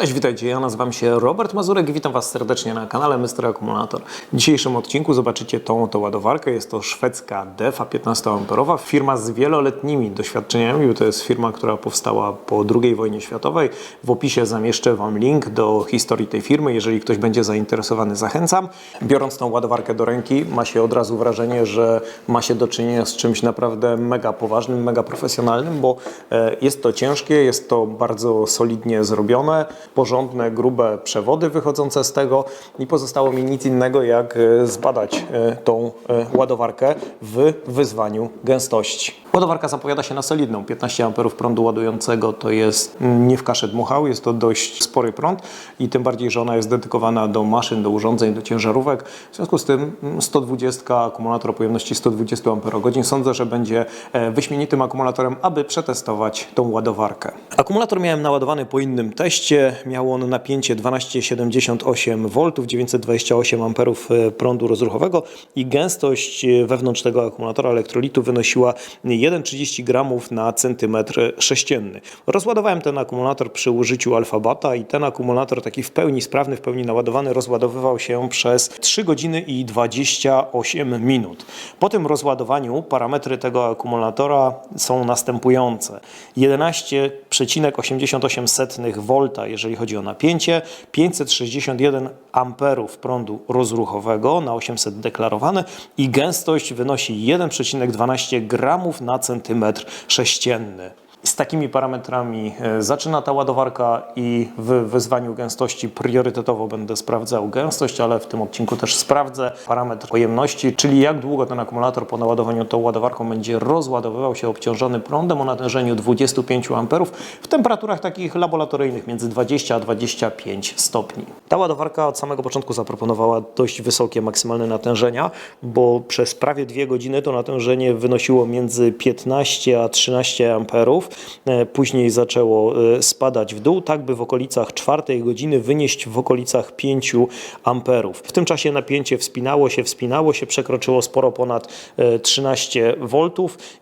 Cześć, witajcie. Ja nazywam się Robert Mazurek i witam Was serdecznie na kanale Mr. Akumulator. W dzisiejszym odcinku zobaczycie tą oto ładowarkę. Jest to szwedzka DEFA 15A. Firma z wieloletnimi doświadczeniami, to jest firma, która powstała po II wojnie światowej. W opisie zamieszczę Wam link do historii tej firmy. Jeżeli ktoś będzie zainteresowany, zachęcam. Biorąc tą ładowarkę do ręki, ma się od razu wrażenie, że ma się do czynienia z czymś naprawdę mega poważnym, mega profesjonalnym, bo e, jest to ciężkie, jest to bardzo solidnie zrobione, porządne, grube przewody wychodzące z tego i pozostało mi nic innego jak e, zbadać e, tą e, ładowarkę w wyzwaniu gęstości. Ładowarka zapowiada się na solidną, 15 A prądu ładującego to jest mm, nie w kaszę dmuchał, jest to dość spory prąd i tym bardziej, że ona jest dedykowana do maszyn, do urządzeń, do ciężarówek. W związku z tym mm, 120 akumulator o pojemności 120 Ah sądzę, że będzie e, wyśmienitym akumulatorem, aby przetestować tą ładowarkę. Akumulator miałem naładowany po innym teście. Miał on napięcie 12,78 V, 928 A prądu rozruchowego i gęstość e, wewnątrz tego akumulatora elektrolitu wynosiła 1,30 g na centymetr sześcienny. Rozładowałem ten akumulator przy użyciu alfabata i ten akumulator taki w pełni sprawny, w pełni naładowany rozładowywał się przez 3 godziny i 28 minut. Po tym rozładowaniu parametry tego akumulatora są następujące. 11,88 V, jeżeli chodzi o napięcie, 561 amperów prądu rozruchowego na 800 deklarowane i gęstość wynosi 1,12 gramów na centymetr sześcienny. Z takimi parametrami e, zaczyna ta ładowarka i w wyzwaniu gęstości priorytetowo będę sprawdzał gęstość, ale w tym odcinku też sprawdzę parametr pojemności, czyli jak długo ten akumulator po naładowaniu tą ładowarką będzie rozładowywał się obciążony prądem o natężeniu 25 A w temperaturach takich laboratoryjnych między 20 a 25 stopni. Ta ładowarka od samego początku zaproponowała dość wysokie maksymalne natężenia, bo przez prawie dwie godziny to natężenie wynosiło między 15 a 13 amperów. E, Później zaczęło e, spadać w dół, tak by w okolicach czwartej godziny wynieść w okolicach 5 amperów. W tym czasie napięcie wspinało się, wspinało się, przekroczyło sporo ponad e, 13 V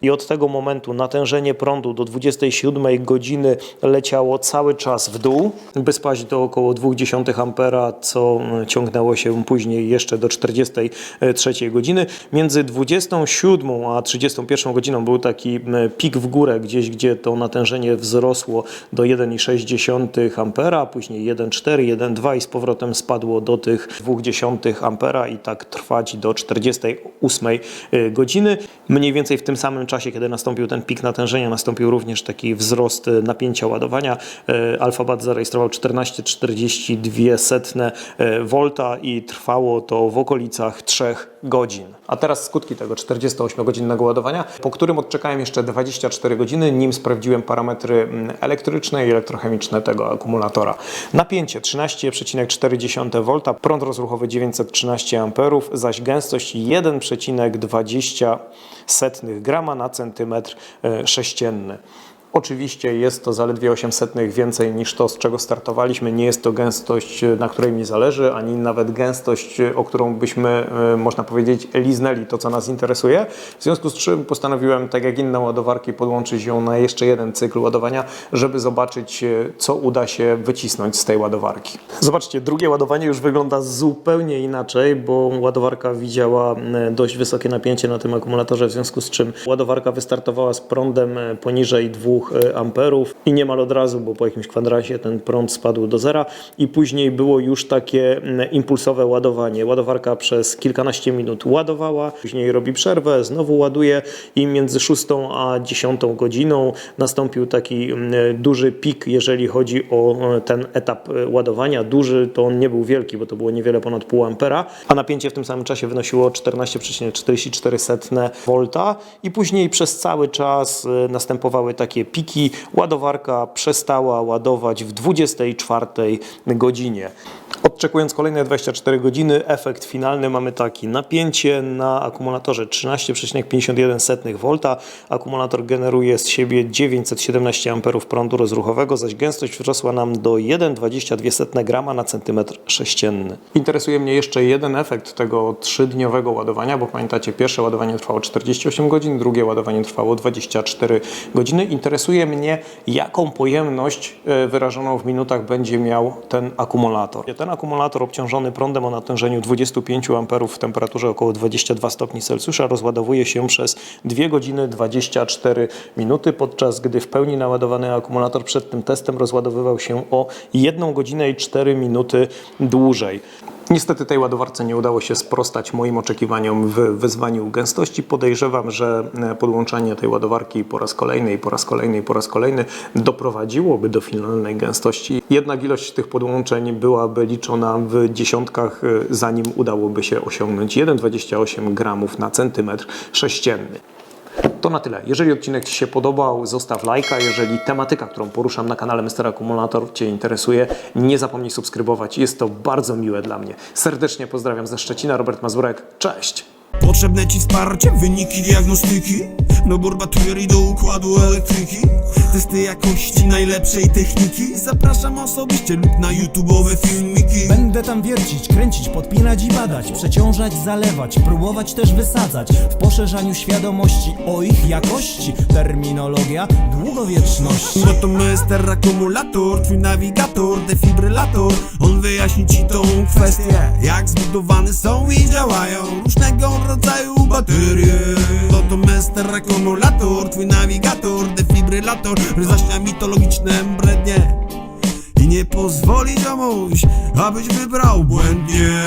i od tego momentu natężenie prądu do 27 godziny leciało cały czas w dół, by spaść do około 0,2 ampera, co e, ciągnęło się później jeszcze do 43 godziny. Między 27 a 31 godziną był taki pik w górę, gdzieś gdzie to natężenie wzrosło do 1,6 ampera, później 1,4, 1,2 i z powrotem spadło do tych 0,2 ampera i tak trwać do 48 y, godziny. Mniej więcej w tym samym czasie, kiedy nastąpił ten pik natężenia, nastąpił również taki wzrost y, napięcia ładowania. Y, Alphabat zarejestrował 14,42 V i trwało to w okolicach 3 godzin. A teraz skutki tego 48-godzinnego ładowania, po którym odczekałem jeszcze 24 godziny, nim sprawdziłem parametry mm, elektryczne i elektrochemiczne tego akumulatora. Napięcie 13,4 V, prąd rozruchowy 913 A, zaś gęstość 1,20 grama na centymetr e, sześcienny. Oczywiście jest to zaledwie 800 więcej niż to, z czego startowaliśmy. Nie jest to gęstość, na której mi zależy, ani nawet gęstość, o którą byśmy, e, można powiedzieć, liznęli to, co nas interesuje. W związku z czym postanowiłem, tak jak inne ładowarki, podłączyć ją na jeszcze jeden cykl ładowania, żeby zobaczyć, e, co uda się wycisnąć z tej ładowarki. Zobaczcie, drugie ładowanie już wygląda zupełnie inaczej, bo ładowarka widziała e, dość wysokie napięcie na tym akumulatorze, w związku z czym ładowarka wystartowała z prądem poniżej 2 amperów i niemal od razu, bo po jakimś kwadransie ten prąd spadł do zera i później było już takie mm, impulsowe ładowanie. Ładowarka przez kilkanaście minut ładowała, później robi przerwę, znowu ładuje i między 6 a 10 godziną nastąpił taki mm, duży pik, jeżeli chodzi o e, ten etap e, ładowania. Duży to on nie był wielki, bo to było niewiele ponad pół ampera, a napięcie w tym samym czasie wynosiło 14,44 V i później przez cały czas e, następowały takie piki. Ładowarka przestała ładować w 24 godzinie. Od Odczekując kolejne 24 godziny, efekt finalny mamy taki. Napięcie na akumulatorze 13,51 V. Akumulator generuje z siebie 917 A prądu rozruchowego, zaś gęstość wzrosła nam do 1,22 grama na centymetr sześcienny. Interesuje mnie jeszcze jeden efekt tego trzydniowego ładowania, bo pamiętacie, pierwsze ładowanie trwało 48 godzin, drugie ładowanie trwało 24 godziny. Interesuje mnie, jaką pojemność e, wyrażoną w minutach będzie miał ten akumulator. Ten akumulator obciążony prądem o natężeniu 25 A w temperaturze około 22 stopni Celsjusza rozładowuje się przez 2 godziny 24 minuty, podczas gdy w pełni naładowany akumulator przed tym testem rozładowywał się o 1 godzinę i 4 minuty dłużej. Niestety tej ładowarce nie udało się sprostać moim oczekiwaniom w wyzwaniu gęstości. Podejrzewam, że e, podłączanie tej ładowarki po raz kolejny po raz kolejny po raz kolejny doprowadziłoby do finalnej gęstości. Jednak ilość tych podłączeń byłaby liczona w dziesiątkach, e, zanim udałoby się osiągnąć 1,28 gramów na centymetr sześcienny. To na tyle. Jeżeli odcinek Ci się podobał, zostaw lajka. Jeżeli tematyka, którą poruszam na kanale Mr. Akumulator Cię interesuje, nie zapomnij subskrybować. Jest to bardzo miłe dla mnie. Serdecznie pozdrawiam ze Szczecina, Robert Mazurek. Cześć! Potrzebne ci wsparcie, wyniki diagnostyki Dobór baterii do układu elektryki. Testy jakości najlepszej techniki. Zapraszam osobiście lub na YouTube'owe filmiki. Będę tam wiercić, kręcić, podpinać i badać. Przeciążać, zalewać, próbować też wysadzać. W poszerzaniu świadomości o ich jakości. Terminologia długowieczności. Bo to. Akumulator, twój nawigator, defibrylator. On wyjaśni ci tą kwestię Jak zbudowane są i działają Różnego rodzaju baterie Mr. Akumulator, twój nawigator, defibrylator Rozjaśnia mitologiczne brednie I nie pozwoli ziomuś, abyś wybrał błędnie